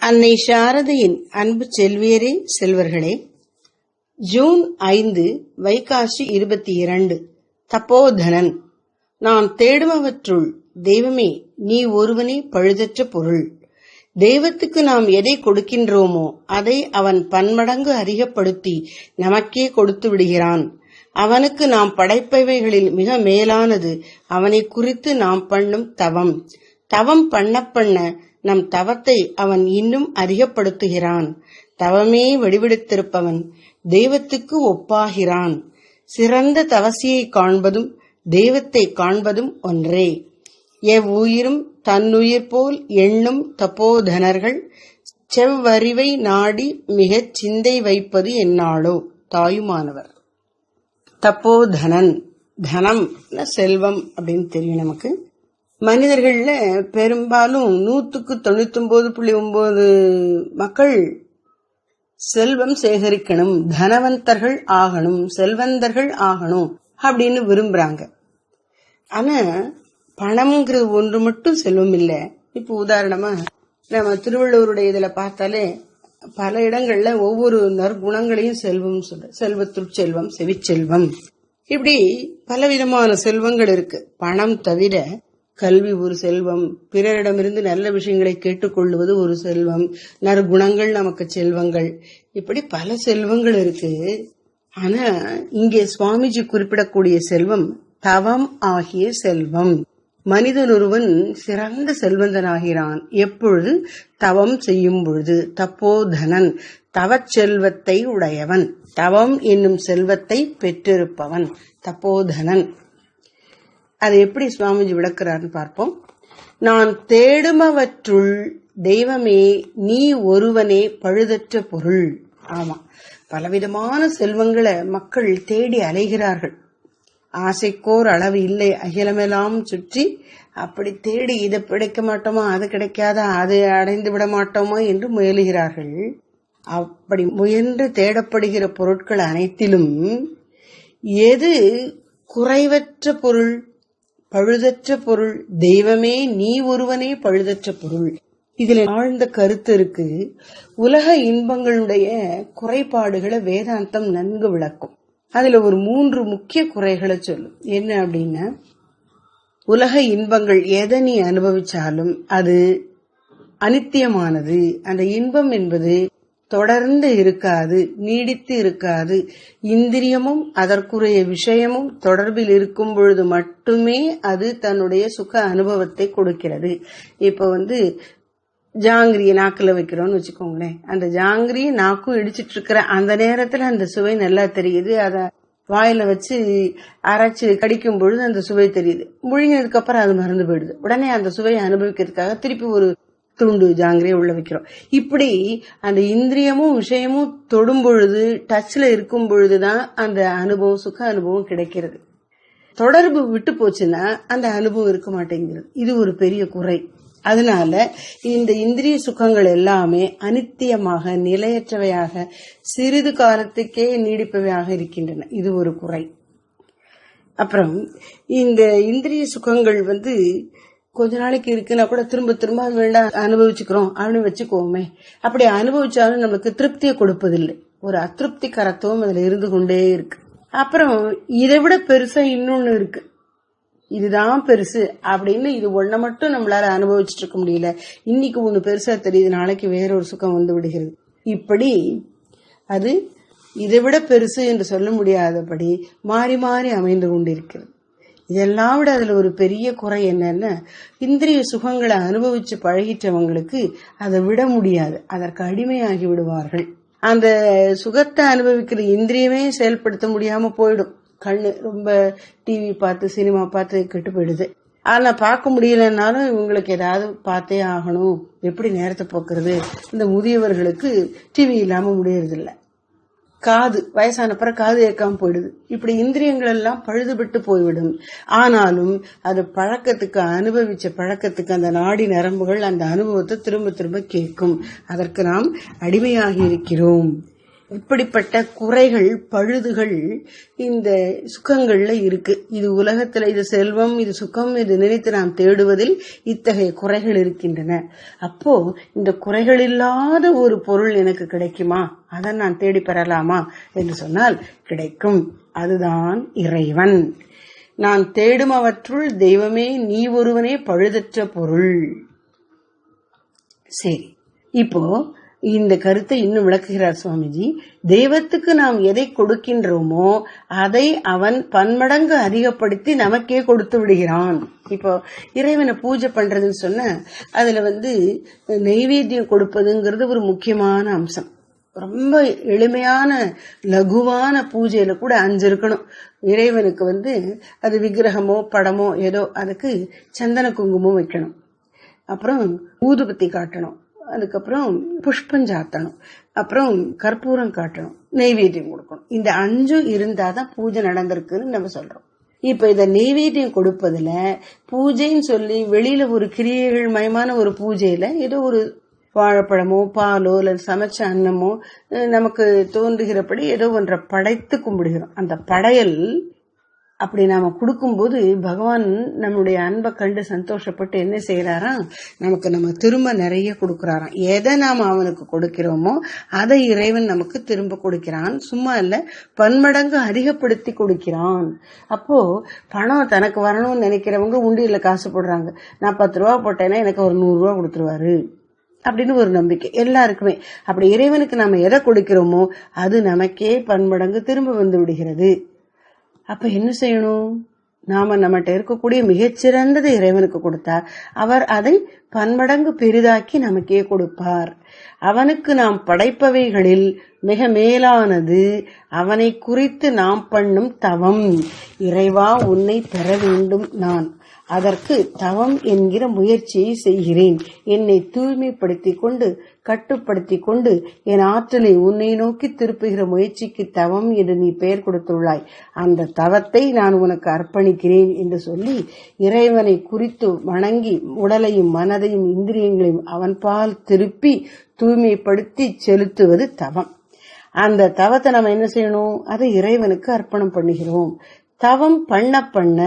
அன்னை சாரதையின் அன்பு செல்வியரே செல்வர்களே ஜூன் ஐந்து வைகாசி இருபத்தி இரண்டு தப்போதனன். நான் தேடுபவற்றுள் தெய்வமே நீ ஒருவனே பழுதற்ற பொருள். தெய்வத்துக்கு நாம் எதை கொடுக்கின்றோமோ அதை அவன் பன்மடங்கு அதிகப்படுத்தி நமக்கே கொடுத்து விடுகிறான். அவனுக்கு நாம் படைப்பவைகளில் மிக மேலானது அவனை குறித்து நாம் பண்ணும் தவம். தவம் பண்ண பண்ண நம் தவத்தை அவன் இன்னும் அதிகப்படுத்துகிறான். தவமே வடிவெடுத்திருப்பவன் தெய்வத்துக்கு ஒப்பாகிறான். சிறந்த தவசியை காண்பதும் தெய்வத்தை காண்பதும் ஒன்றே. எவ்வுயிரும் தன்னுயிர் போல் எண்ணும் தப்போதனர்கள் செவ்வறிவை நாடி மிகச் சிந்தை வைப்பது என்னாலோ? தாயுமானவர். தப்போதனன் தனம் செல்வம் அப்படின்னு தெரியும் நமக்கு. மனிதர்கள்ல பெரும்பாலும் நூத்துக்கு தொண்ணூத்தி ஒன்பது புள்ளி ஒன்பது மக்கள் செல்வம் சேகரிக்கணும் தனவந்தர்கள் ஆகணும் செல்வந்தர்கள் ஆகணும் அப்படின்னு விரும்புறாங்க. ஆனா பணம்ங்கிறது ஒன்று மட்டும் செல்வம் இல்லை. இப்ப உதாரணமா நம்ம திருவள்ளுவருடைய இதுல பார்த்தாலே பல இடங்கள்ல ஒவ்வொரு நற்குணங்களையும் செல்வம் சொல்ற செல்வத்துள் செல்வம் செவிச்செல்வம். இப்படி பலவிதமான செல்வங்கள் இருக்கு. பணம் தவிர கல்வி ஒரு செல்வம். பிறரிடமிருந்து நல்ல விஷயங்களை கேட்டுக்கொள்வது ஒரு செல்வம். நற்குணங்கள் நமக்கு செல்வங்கள். இப்படி பல செல்வங்கள் இருக்கு. ஆனா இங்கே சுவாமிஜி குறிப்பிடக்கூடிய செல்வம் தவம் ஆகிய செல்வம். மனிதன் ஒருவன் சிறந்த செல்வந்தனாகிறான். எப்பொழுது? தவம் செய்யும் பொழுது. தப்போதனன் தவச் செல்வத்தை உடையவன். தவம் என்னும் செல்வத்தை பெற்றிருப்பவன். தப்போதனன் அதை எப்படி சுவாமிஜி விளக்குறாருன்னு பார்ப்போம். நான் தேடுமவற்றுள் தெய்வமே நீ ஒருவனே பழுதற்ற பொருள். ஆமா பலவிதமான செல்வங்களை மக்கள் தேடி அலைகிறார்கள். ஆசைக்கோர் அளவு இல்லை அகிலமெல்லாம் சுற்றி அப்படி தேடி இதை பிடிக்க மாட்டோமா அது கிடைக்காதா அதை அடைந்து விட மாட்டோமா என்று முயலுகிறார்கள். அப்படி முயன்று தேடப்படுகிற பொருட்கள் அனைத்திலும் எது குறைவற்ற பொருள்? பழுதற்ற பொருள். தெய்வமே நீ ஒருவனே பழுதற்ற பொருள். இதுல ஆழ்ந்த கருத்து இருக்கு. உலக இன்பங்களுடைய குறைபாடுகளை வேதாந்தம் நன்கு விளக்கும். அதுல ஒரு மூன்று முக்கிய குறைகளை சொல்லும். என்ன அப்படின்னா உலக இன்பங்கள் எதை நீ அனுபவிச்சாலும் அது அனித்தியமானது. அந்த இன்பம் என்பது தொடர்ந்து இருக்காது நீடித்து இருக்காது. இந்திரியமும் அதற்குரிய விஷயமும் தொடர்பில் இருக்கும் பொழுது மட்டுமே அது தன்னுடைய சுக அனுபவத்தை கொடுக்கிறது. இப்ப வந்து ஜாங்கிரியை நாக்குல வைக்கிறோம்னு வச்சுக்கோங்களேன். அந்த ஜாங்கிரியை நாக்கும் இடிச்சிட்டு இருக்கிற அந்த நேரத்துல அந்த சுவை நல்லா தெரியுது. அத வாயில வச்சு அரைச்சு கடிக்கும் பொழுது அந்த சுவை தெரியுது. முழுங்கினதுக்கு அப்புறம் அது மறந்து போயிடுது. உடனே அந்த சுவையை அனுபவிக்கிறதுக்காக திருப்பி ஒரு துண்டு ஜாங்கிரியை உள்ள வைக்கிறோம். இப்படி அந்த இந்திரியமும் விஷயமும் தொடும் பொழுது டச்ல இருக்கும் பொழுதுதான் அந்த அனுபவம் சுக அனுபவம் கிடைக்கிறது. தொடர்பு விட்டு போச்சுன்னா அந்த அனுபவம் இருக்க மாட்டேங்கிறது. இது ஒரு பெரிய குறை. அதனால இந்த இந்திரிய சுகங்கள் எல்லாமே அனித்தியமாக நிலையற்றவையாக சிறிது காலத்துக்கே நீடிப்பவையாக இருக்கின்றன. இது ஒரு குறை. அப்புறம் இந்த இந்திரிய சுகங்கள் வந்து கொஞ்ச நாளைக்கு இருக்குன்னா கூட திரும்ப திரும்ப வேண்டாம் அனுபவிச்சுக்கிறோம் அப்படின்னு வச்சுக்கோமே. அப்படி அனுபவிச்சாலும் நமக்கு திருப்தியை கொடுப்பதில்லை. ஒரு அத்திருப்தி கரத்துவம் அதுல இருந்து கொண்டே இருக்கு. அப்புறம் இதை விட பெருசா இன்னொன்னு இருக்கு. இதுதான் பெருசு அப்படின்னு இது ஒன்ன மட்டும் நம்மளால அனுபவிச்சுட்டு இருக்க முடியல. இன்னைக்கு ஒண்ணு பெருசா தெரியுது நாளைக்கு வேற ஒரு சுகம் வந்து விடுகிறது. இப்படி அது இதை விட பெருசு என்று சொல்ல முடியாதபடி மாறி மாறி அமைந்து கொண்டிருக்கிறது. இதெல்லாம் விட அதுல ஒரு பெரிய குறை என்னன்னா இந்திரிய சுகங்களை அனுபவிச்சு பழகிட்டவங்களுக்கு அதை விட முடியாது. அதற்கு அடிமையாகி விடுவார்கள். அந்த சுகத்தை அனுபவிக்கிற இந்திரியமே செயல்படுத்த முடியாம போயிடும். கண்ணு ரொம்ப டிவி பார்த்து சினிமா பார்த்து கெட்டு போயிடுது. ஆனா பார்க்க முடியலன்னாலும் இவங்களுக்கு ஏதாவது பார்த்தே ஆகணும். எப்படி நேரத்தை போக்குறது? இந்த முதியவர்களுக்கு டிவி இல்லாம முடியறதில்ல. காது வயசான காது ஏற்காம போயிடுது. இப்படி இந்திரியங்கள் எல்லாம் பழுதுபட்டு போய்விடும். ஆனாலும் அது பழக்கத்துக்கு அனுபவிச்ச பழக்கத்துக்கு அந்த நாடி நரம்புகள் அந்த அனுபவத்தை திரும்ப திரும்ப கேட்கும். அதற்கு நாம் அடிமையாகி இருக்கிறோம். இப்படிப்பட்ட குறைகள் பழுதுகள் இந்த சுகங்கள்ல இருக்கு. இது உலகத்துல இது செல்வம் இது சுகம் இது நினைத்து நாம் தேடுவதில் இத்தகைய குறைகள் இருக்கின்றன. அப்போ இந்த குறைகள் இல்லாத ஒரு பொருள் எனக்கு கிடைக்குமா? அதை நான் தேடி பெறலாமா? என்று சொன்னால் கிடைக்கும். அதுதான் இறைவன். நான் தேடும் அவற்றுள் தெய்வமே நீ ஒருவனே பழுதற்ற பொருள். சரி. இப்போ இந்த கருத்தை இன்னும் விளக்குகிறார் சுவாமிஜி. தெய்வத்துக்கு நாம் எதை கொடுக்கின்றோமோ அதை அவன் பன்மடங்கு அதிகப்படுத்தி நமக்கே கொடுத்து விடுகிறான். இப்போ இறைவனை பூஜை பண்றதுன்னு சொன்ன அதுல வந்து நெய்வேத்தியம் கொடுப்பதுங்கிறது ஒரு முக்கியமான அம்சம். ரொம்ப எளிமையான லகுவான பூஜையில கூட அஞ்சு இருக்கணும். இறைவனுக்கு வந்து அது விக்கிரகமோ படமோ ஏதோ அதுக்கு சந்தன குங்குமம் வைக்கணும். அப்புறம் ஊதுபத்தி காட்டணும். அதுக்கப்புறம் புஷ்பம் சாத்தணும். அப்புறம் கற்பூரம் காட்டணும். நெய்வேத்தியம் கொடுக்கணும். இந்த அஞ்சும் இருந்தாதான் பூஜை நடந்திருக்குன்னு நம்ம சொல்றோம். இப்ப இத நெய்வேத்தியம் கொடுப்பதுல பூஜைன்னு சொல்லி வெளியில ஒரு கிரியைகள் மயமான ஒரு பூஜையில ஏதோ ஒரு வாழைப்பழமோ பாலோ இல்லை சமைச்ச அன்னமோ நமக்கு தோன்றுகிறபடி ஏதோ ஒன்றை படைத்து கும்பிடுகிறோம். அந்த படையல் அப்படி நாம கொடுக்கும்போது பகவான் நம்முடைய அன்பை கண்டு சந்தோஷப்பட்டு என்ன செய்யறாராம் நமக்கு நம்ம திரும்ப நிறைய கொடுக்கறாராம். எதை நாம அவனுக்கு கொடுக்கிறோமோ அதை இறைவன் நமக்கு திரும்ப கொடுக்கிறான். சும்மா இல்ல பன்மடங்கு அதிகப்படுத்தி கொடுக்கிறான். அப்போ பணம் தனக்கு வரணும்னு நினைக்கிறவங்க உண்டியல்ல காசு போடுறாங்க. நான் பத்து ரூபா போட்டேன்னா எனக்கு ஒரு நூறு ரூபா கொடுத்துருவாரு. அப்படின்னு ஒரு நம்பிக்கை. எல்லாருக்குமே. அப்படி இறைவனுக்கு நாம எதை கொடுக்கிறோமோ அது நமக்கே பன்மடங்கு திரும்ப வந்து விடுகிறது. அப்ப என்ன செய்யணும்? நாம நம்மகிட்ட இருக்கக்கூடிய மிகச்சிறந்ததை இறைவனுக்கு கொடுத்தார். அவர் அதை பன்மடங்கு பெரிதாக்கி நமக்கே கொடுப்பார். அவனுக்கு நாம் படைப்பவைகளில் மிக மேலானது அவனை குறித்து நாம் பண்ணும் தவம். இறைவா உன்னை பெற வேண்டும் நான். அதற்கு தவம் என்கிற முயற்சியை செய்கிறேன். என்னை தூய்மைப்படுத்திக் கொண்டு கட்டுப்படுத்திக் கொண்டு என் ஆற்றலை உன்னை நோக்கி திருப்புகிற முயற்சிக்கு தவம் என்று நீ பெயர் கொடுத்துள்ளாய். அந்த தவத்தை நான் உனக்கு அர்ப்பணிக்கிறேன் என்று சொல்லி இறைவனை குறித்து வணங்கி உடலையும் மனதையும் இந்திரியங்களையும் அவன்பால் திருப்பி தூய்மைப்படுத்தி செலுத்துவது தவம். அந்த தவத்தை நம்ம என்ன செய்யணும்? அதை இறைவனுக்கு அர்ப்பணம் பண்ணுகிறோம். தவம் பண்ண பண்ண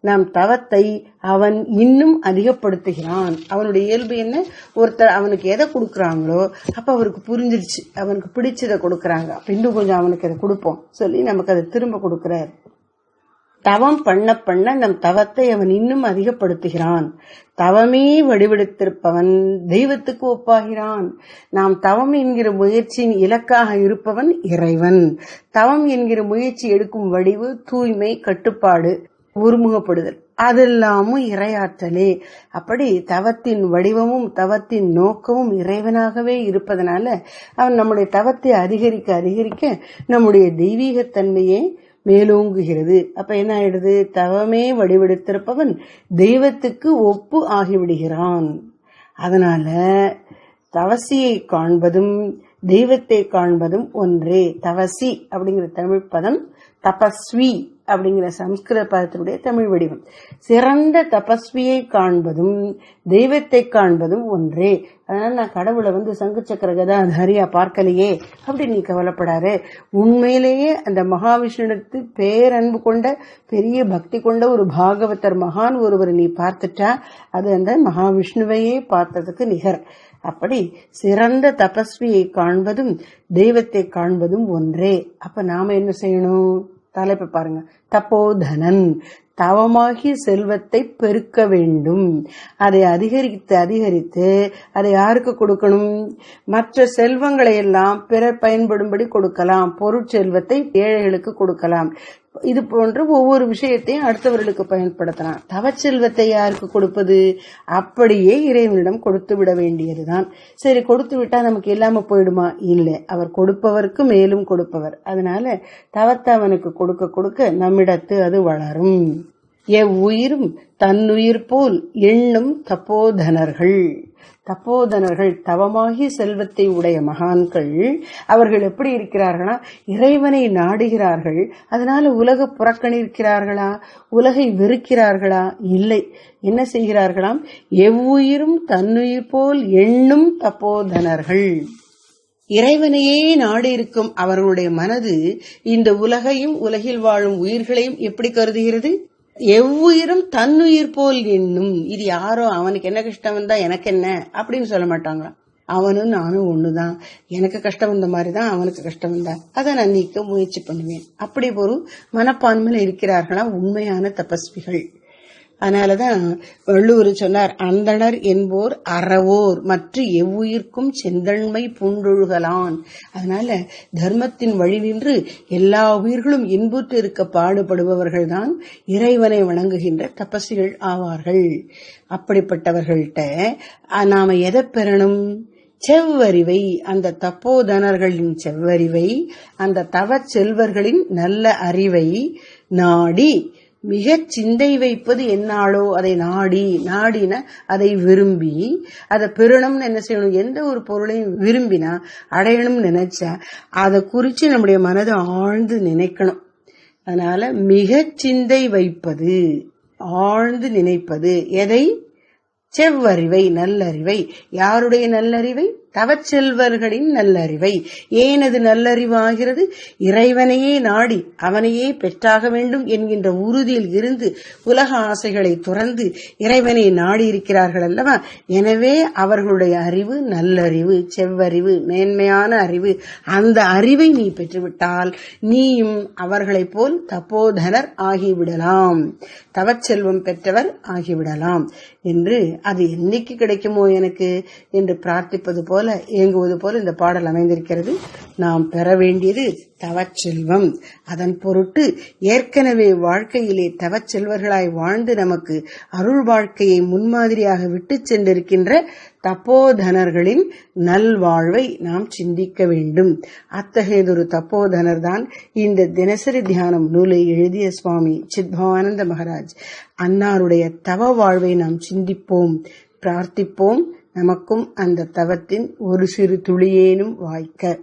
நாம் தவத்தை அவன் இன்னும் அதிகப்படுத்துகிறான். அவனுடைய இயல்பு என்ன? ஒருத்தர் அவனுக்கு எதை கொடுக்கறாங்களோ அப்ப அவருக்கு புரிஞ்சிருச்சு. அவனுக்கு பிடிச்சதை கொடுக்கறாங்க. அப்ப இன்னும் கொஞ்சம் அவனுக்கு அதை கொடுப்போம். சொல்லி நமக்கு அதை திரும்ப கொடுக்கிறார். தவம் பண்ண பண்ண நம் தவத்தை அவன் இன்னும் அதிகப்படுத்துகிறான். தவமே வடிவெடுத்திருப்பவன் தெய்வத்துக்கு ஒப்பாகிறான். நாம் தவம் என்கிற முயற்சியின் இலக்காக இருப்பவன் இறைவன். தவம் என்கிற முயற்சி எடுக்கும் வடிவு தூய்மை கட்டுப்பாடு ஒருமுகப்படுதல் அதெல்லாமும் இறையாற்றலே அப்படி தவத்தின் வடிவமும் தவத்தின் நோக்கமும் இறைவனாகவே இருப்பதனால அவன் நம்முடைய தவத்தை அதிகரிக்க அதிகரிக்க நம்முடைய தெய்வீகத்தன்மையே மேலோங்குகிறது. அப்ப என்ன ஆயிடுது? தவமே வடிவெடுத்திருப்பவன் தெய்வத்துக்கு ஒப்பு ஆகிவிடுகிறான். அதனால தவசியை காண்பதும் தெய்வத்தை காண்பதும் ஒன்றே. தவசி அப்படிங்கிற தமிழ் பதம் தபஸ்வி. அப்படிங்கிற சம்ஸ்கிருத பதத்தினுடைய தமிழ் வடிவம். சிறந்த தபஸ்வியை காண்பதும் தெய்வத்தை காண்பதும் ஒன்றே. அதனால நான் கடவுளை வந்து சங்கு சக்கர கதாதாரியா பார்க்கலையே அப்படி நீ கவலைப்படாரு உண்மையிலேயே அந்த மகாவிஷ்ணுனுக்கு பேரன்பு கொண்ட பெரிய பக்தி கொண்ட ஒரு பாகவதர் மகான் ஒருவர் நீ பார்த்துட்டா அது அந்த மகாவிஷ்ணுவையே பார்த்ததுக்கு நிகர். அப்படி சிறந்த தபஸ்வியை காண்பதும் தெய்வத்தை காண்பதும் ஒன்றே. அப்ப நாம என்ன செய்யணும்? தலைப்பு பாருங்க. தப்போதனன் தவமாகிய செல்வத்தை பெருக்க வேண்டும். அதை அதிகரித்து அதிகரித்து அதை யாருக்கு கொடுக்கணும்? மற்ற செல்வங்களை எல்லாம் பிறர் பயன்படும்படி கொடுக்கலாம். பொருட்செல்வத்தை ஏழைகளுக்கு கொடுக்கலாம். இது போன்று ஒவ்வொரு விஷயத்தையும் அடுத்தவர்களுக்கு பயன்படுத்தலாம். தவச்செல்வத்தை யாருக்கு கொடுப்பது? அப்படியே இறைவனிடம் கொடுத்து விட வேண்டியதுதான். சரி கொடுத்து விட்டா நமக்கு இல்லாம போயிடுமா? இல்லை. அவர் கொடுப்பவருக்கு மேலும் கொடுப்பவர். அதனால தவத்தை அவனுக்கு கொடுக்க கொடுக்க நம்மிடத்து அது வளரும். எவ்வுயிரும் தன்னுயிர் போல் எண்ணும் தப்போதனர்கள். தப்போதனர்கள் தவமாகி செல்வத்தை உடைய மகான்கள் அவர்கள் எப்படி இருக்கிறார்களா? இறைவனை நாடுகிறார்கள். அதனால உலக புறக்கணிக்கிறார்களா? உலகை வெறுக்கிறார்களா? இல்லை. என்ன செய்கிறார்களாம்? எவ்வுயிரும் தன்னுயிர் போல் எண்ணும் தப்போதனர்கள். இறைவனையே நாடி இருக்கும் அவர்களுடைய மனது இந்த உலகையும் உலகில் வாழும் உயிர்களையும் எப்படி கருதுகிறது? எவ்வுயிரும் தன்னுயிர் போல் என்னும் இது யாரோ அவனுக்கு என்ன கஷ்டம் வந்தா எனக்கு என்ன? அப்படின்னு சொல்ல மாட்டாங்களாம். அவனும் நானும் ஒண்ணுதான். எனக்கு கஷ்டம் வந்த மாதிரி தான் அவனுக்கு கஷ்டம் வந்தா. அதை நான் நீக்க முயற்சி பண்ணுவேன். அப்படி ஒரு மனப்பான்மையில் இருக்கிறார்களா உண்மையான தபஸ்விகள். அதனாலதான் வள்ளுவர் சொன்னார் அந்தணர் என்போர் அறவோர் மற்ற எவ்வுயிர்க்கும் செந்தன்மை பூண்டொழுகலான். அதனால தர்மத்தின் வழி நின்று எல்லா உயிர்களும் இன்புற்று இருக்க பாடுபடுபவர்கள்தான் இறைவனை வணங்குகின்ற தபசிகள் ஆவார்கள். அப்படிப்பட்டவர்கள்ட்ட நாம எதை பெறணும்? செவ்வறிவை அந்த தப்போதனர்களின் செவ்வறிவை அந்த தவ செல்வர்களின் நல்ல அறிவை நாடி மிக சிந்தை வைப்பது என்னாலோ அதை நாடி நாடின அதை விரும்பி அதை பெறணும்னு என்ன செய்யணும்? எந்த ஒரு பொருளையும் விரும்பினா அடையணும்னு நினைச்சா அதை குறிச்சு நம்முடைய மனதை ஆழ்ந்து நினைக்கணும். அதனால மிக சிந்தை வைப்பது ஆழ்ந்து நினைப்பது எதை? செவ்வறிவை நல்லறிவை. யாருடைய நல்லறிவை? தவச்செல்வர்களின் நல்லறிவை. ஏனது நல்லறிவாகிறது? இறைவனையே நாடி அவனையே பெற்றாக வேண்டும் என்கின்ற உறுதியில் இருந்து உலக ஆசைகளை துறந்து இறைவனை நாடி இருக்கிறார்கள் அல்லவா? எனவே அவர்களுடைய அறிவு நல்லறிவு செவ்வறிவு மேன்மையான அறிவு அந்த அறிவை நீ பெற்றுவிட்டால் நீயும் அவர்களைப் போல் தப்போதனர் ஆகிவிடலாம். தவச்செல்வம் பெற்றவர் ஆகிவிடலாம். என்று அது என்னைக்கு கிடைக்குமோ எனக்கு? என்று பிரார்த்திப்பது போல போல இயங்குவது போல இந்த பாடல் அமைந்திருக்கிறது. நாம் பெற வேண்டியது தவச்செல்வம். அதன் பொருட்டு ஏற்கனவே வாழ்க்கையிலே தவச்செல்வர்களாய் வாழ்ந்து நமக்கு அருள் வாழ்க்கையை முன்மாதிரியாக விட்டு சென்றிருக்கின்ற தப்போதனர்களின் நல்வாழ்வை நாம் சிந்திக்க வேண்டும். அத்தகையதொரு தப்போதனர் தான் இந்த தினசரி தியானம் நூலை எழுதிய சுவாமி சித்பவானந்த மகராஜ். அன்னாருடைய தவ வாழ்வை நாம் சிந்திப்போம் பிரார்த்திப்போம். நமக்கும் அந்த தவத்தின் ஒரு சிறு துளியேனும் வாய்க்க.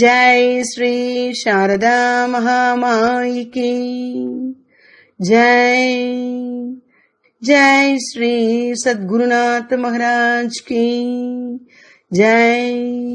ஜெய் ஸ்ரீ சாரதா மகாமாயி ஜெய் ஜெய் ஸ்ரீ சத்குருநாத் மகாராஜ் கி. ஜெய்.